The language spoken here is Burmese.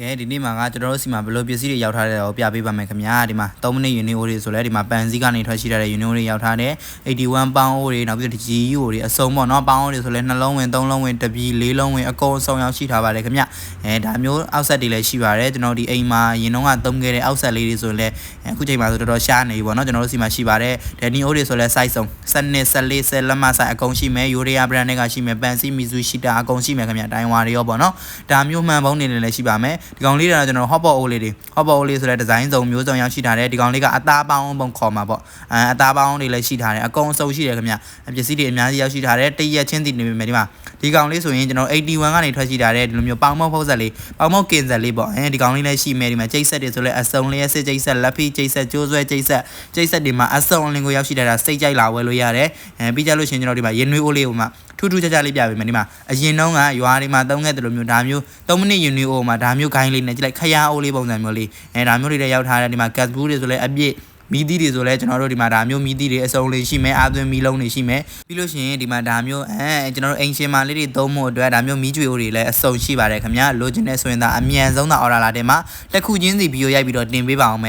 ကဲဒီနေ့မှာကကျွန်တော်တို့စီမှာဘယ်လိုပစ္စည်းတွေရောက်ထားတယ်တော့ပြပေးပါမယ်ခင်ဗျာဒီမှာ3မိနစ်ယူနီအိုတွေဆိုလဲဒီမှာပန်စည်းကနေထွက်ရှိထားတဲ့ယူနီအိုတွေရောက်ထားတယ်81ပေါင်းအိုတွေနောက်ပြီးတော့ GU တွေအစုံပေါ့နော်ပေါင်းအိုတွေဆိုလဲနှလုံးဝင်3လုံးဝင်တစ်ပြည်၄လုံးဝင်အကုန်အစုံရောက်ရှိထားပါတယ်ခင်ဗျအဲဒါမျိုးအောက်ဆက်တွေလည်းရှိပါတယ်ကျွန်တော်ဒီအိမ်မှာရင်တော့ကသုံးခဲ့တဲ့အောက်ဆက်လေးတွေဆိုလဲအခုချိန်မှာဆိုတော်တော်ရှားနေပြီပေါ့နော်ကျွန်တော်တို့စီမှာရှိပါတယ်ဒန်နီအိုတွေဆိုလဲ size စုံ7 14 10လက်မ size အကုန်ရှိမယ်ယူရီယာ brand တွေကရှိမယ်ပန်စီမီဇူရှိတာအကုန်ရှိမယ်ခင်ဗျတိုင်ဝါတွေရောပေါ့နော်ဒါမျိုးမှန်ပုံးနေလည်းရှိပါမယ်ဒီကောင်လေးတွေကကျွန်တော် hot pot အိုးလေးတွေ hot pot အိုးလေးဆိုတဲ့ဒီဇိုင်းစုံမျိုးစုံရောက်ရှိထားတယ်ဒီကောင်လေးကအသားပေါင်းပုံခေါ်မှာပေါ့အဲအသားပေါင်းတွေလည်းရှိထားတယ်အကုန်အစုံရှိတယ်ခင်ဗျပစ္စည်းတွေအများကြီးရောက်ရှိထားတယ်တရက်ချင်းတည်နေပြီမယ်ဒီမှာ ဒီကောင်လေးဆိုရင်ကျွန်တော်81ကနေထွက်ရှိထားတဲ့ဒီလိုမျိုးပေါင်းမောက်ဖုတ်ဆက်လေးပေါင်းမောက်ကင်ဆက်လေးပေါ့အဲဒီကောင်လေးလည်းရှိမယ်ဒီမှာကျိတ်ဆက်တွေဆိုလဲအစုံလေးစစ်ကျိတ်ဆက်လက်ဖိကျိတ်ဆက်ကျိုးဆွဲကျိတ်ဆက်ကျိတ်ဆက်တွေမှာအစုံလင်ကိုရောက်ရှိထားတာစိတ်ကြိုက်လာဝယ်လို့ရတယ်အဲပြီးကြလို့ရှိရင်ကျွန်တော်ဒီမှာရင်နွေးအိုးလေးကိုမှထူးထူးခြားခြားလေးပြပေးမယ်ဒီမှာအရင်တုန်းကရွာတွေမှာတုံးခဲ့တယ်လို့မျိုးဒါမျိုး3မိနစ်ယူနီအိုမှာဒါမျိုးဂိုင်းလေးနဲ့ကြည့်လိုက်ခရားအိုးလေးပုံစံမျိုးလေးအဲဒါမျိုးတွေလည်းရောက်ထားတယ်ဒီမှာ gas blue တွေဆိုလဲအပြည့် မီးသီးတွေဆိုလဲကျွန်တော်တို့ဒီမှာဒါမျိုးမီးသီးတွေအစုံလေးရှိမယ်အာသွင်းမီးလုံးတွေရှိမယ်ပြီးလို့ရှိရင်ဒီမှာဒါမျိုးအဲကျွန်တော်တို့အိမ်ရှင်မာလေးတွေသုံးဖို့အတွက်ဒါမျိုးမီးကြွေအိုးတွေလည်းအစုံရှိပါတယ်ခင်ဗျာလိုချင်တဲ့ဆိုရင်ဒါအမြန်ဆုံးသာ order လာတယ်မှာတစ်ခုချင်းစီဗီဒီယိုရိုက်ပြီးတော့တင်ပေးပါအောင်မယ်